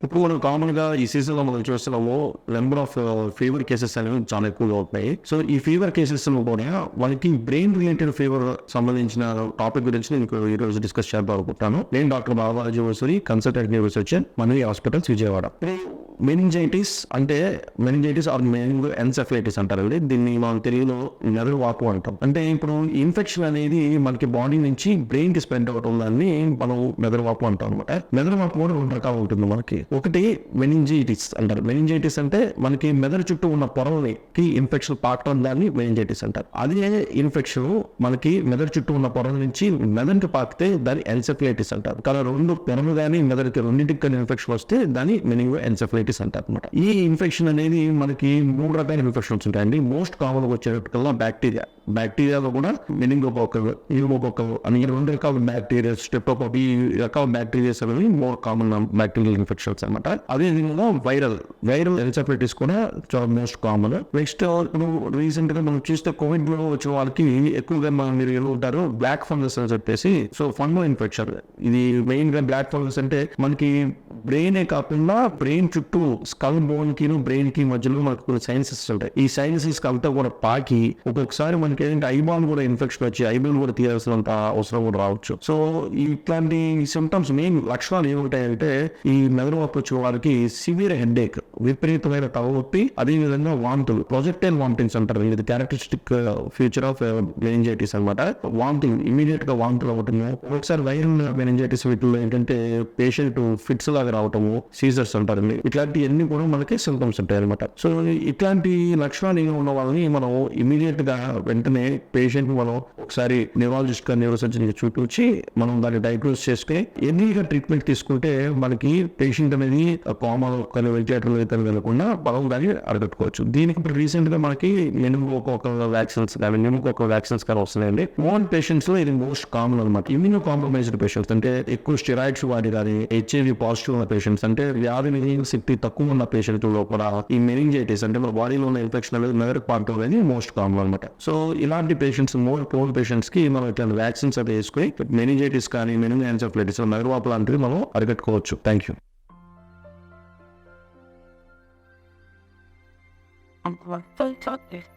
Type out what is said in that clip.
ఇప్పుడు మనం కామన్గా ఈ సీజన్లో మనం చూస్తున్నాము నెంబర్ ఆఫ్ ఫీవర్ కేసెస్ అనేవి చాలా ఎక్కువగా అవుతాయి సో ఈ ఫీవర్ కేసెస్ కూడా మనకి బ్రెయిన్ రిలేటెడ్ ఫీవర్ సంబంధించిన టాపిక్ గురించి నేను ఈ రోజు డిస్కస్ చేద్దాం అనుకుంటాను నేను doctor Babaji Vasuri consultant neurosurgeon మనవి హాస్పిటల్స్ విజయవాడ. మెనింజైటిస్ అంటే మెనింజైటిస్ ఆర్ మెనింగ్ ఎన్సెఫలైటిస్ అంటారు అండి దీన్ని మనం తెలుగులో మెదడు వాపు అంటాం. అంటే ఇప్పుడు ఇన్ఫెక్షన్ అనేది మనకి బాడీ నుంచి బ్రెయిన్కి స్ప్రెడ్ అవటం దాన్ని మనం మెదడువాపు అంటాం అనమాట మెదడువాపు కూడా రెండు రకాలు ఉంటుంది మనకి. ఒకటి మెనింజైటిస్ అంటారు. మెనింజైటిస్ అంటే మనకి మెదడు చుట్టూ ఉన్న పొరలకి ఇన్ఫెక్షన్ పాకడం దాన్ని మెనింజైటిస్ అంటారు. అదే ఇన్ఫెక్షన్ మనకి మెదడు చుట్టూ ఉన్న పొరల నుంచి మెదడుకి పాకితే దాన్ని ఎన్సెఫలైటిస్ అంటారు. కానీ రెండు పొరలు కానీ మెదడుకి రెండింటికి కానీ ఇన్ఫెక్షన్ వస్తే దాన్ని మెనింగ్ ఎన్సెఫలైటిస్ అంటారు అనమాట ఈ ఇన్ఫెక్షన్ అనేది మనకి మూడు రకాల ఇన్ఫెక్షన్స్ ఉంటాయండి. మోస్ట్ కామన్ వచ్చేటట్టుకల్లా బ్యాక్టీరియా బ్యాక్టీరియాలో కూడా మెనింగోకోకల్ న్యూమోకోకల్ అని రెండు రకాల బ్యాక్టీరియా స్టెప్టోకోక్ ఈ రకాల బ్యాక్టీరియాస్ అనేవి మోర్ కామన్ బ్యాక్టీరియల్ ఇన్ఫెక్షన్స్ అనమాట అదే విధంగా వైరల్ వైరల్ ఎన్సెఫలైటిస్ కూడా చాలా మోస్ట్ కామన్ నెక్స్ట్ ఇప్పుడు రీసెంట్గా మనం చూస్తే కోవిడ్లో వచ్చే వాళ్ళకి ఎక్కువగా మీరు ఉంటారు బ్లాక్ ఫంగస్ అని చెప్పేసి సో ఫంగల్ ఇన్ఫెక్షన్ ఇది మెయిన్గా బ్లాక్ ఫంగస్ అంటే మనకి బ్రెయినే కాకుండా బ్రెయిన్ చుట్టూ స్కల్ బోన్కి బ్రెయిన్కి మధ్యలో మనకు కొన్ని సైన్సెస్ ఉంటాయి. ఈ సైన్సెస్ అంతా కూడా పాకి ఒక్కొక్కసారి మనకి ఏంటంటే ఐబాల్ కూడా ఇన్ఫెక్షన్ వచ్చి ఐబాల్ కూడా తీరాల్సినంత అవసరం కూడా రావచ్చు. సో ఇట్లాంటి సిమ్టమ్స్ మెయిన్ లక్షణాలు ఏముంటాయంటే ఈ మెదడు వాపు వచ్చిన వారికి సివియర్ హెడ్ ఏక్ విపరీతమైన తలనొప్పి అదేవిధంగా వాంతులు ప్రొజెక్టైల్ వామిటింగ్స్ అంటారు. ఇది క్యారెక్టరిస్టిక్ ఫ్యూచర్ ఆఫ్ మెనింజైటిస్ అనమాట వామిటింగ్ ఇమీడియట్గా వాంతులు అవుతుంది ఒకసారి వైరల్ మెనింజైటిస్ వీటిలో ఏంటంటే పేషెంట్ ఫిట్స్ లాగా రావటము సీజర్స్ అంటారండి ఇట్లాంటివన్నీ కూడా మనకి సింటమ్స్ ఉంటాయి అనమాట సో ఇట్లాంటి లక్షణాలు ఏమి ఉన్న వాళ్ళని మనం ఇమీడియట్గా వెంటనే పేషెంట్ మనం ఒకసారి న్యూరాలజిస్ట్గా న్యూరోసర్జన్ చూపించి మనం దాన్ని డయాగ్నోస్ చేసుకుని ఎన్నీగా ట్రీట్మెంట్ తీసుకుంటే మనకి పేషెంట్ అనేది కోమా కానీ వెంటిలేటర్ అయితే వెళ్ళకుండా మనం దాన్ని అడగట్టుకోవచ్చు దీనికి ఇప్పుడు రీసెంట్గా మనకి ఒక వ్యాక్సిన్స్ కానీ ఒక వ్యాక్సిన్స్ కానీ వస్తున్నాయండి. మోన్ పేషెంట్స్లో ఇది మోస్ట్ కామన్ అనమాట ఇమ్యూనో కాంప్రమైజ్డ్ పేషెంట్స్ అంటే ఎక్కువ స్టెరాయిడ్స్ వాడి కానీ హెచ్ఐవి పాజిటివ్ పేషెంట్స్ అంటే వ్యాధి నిరోధక శక్తి తక్కువ ఉన్న పేషెంట్ లోపల కూడా ఈ మెనింజైటిస్ అంటే మన బాడీలో ఉన్న ఇన్ఫెక్షన్ అనేది మెదడుకు పంపడం అనేది మోస్ట్ కామన్ అనమాట సో ఇలాంటి పేషెంట్స్ మోర్ ప్రోన్ పేషెంట్స్కి మనం ఇట్లాంటి వ్యాక్సిన్స్ అవి వేసుకుని మెనింజైటిస్ కానీ మెనింగ్ ఎన్సెఫ్లైటిస్ మెదడు లాంటివి మనం అరికట్టుకోవచ్చు. Thank you I'm.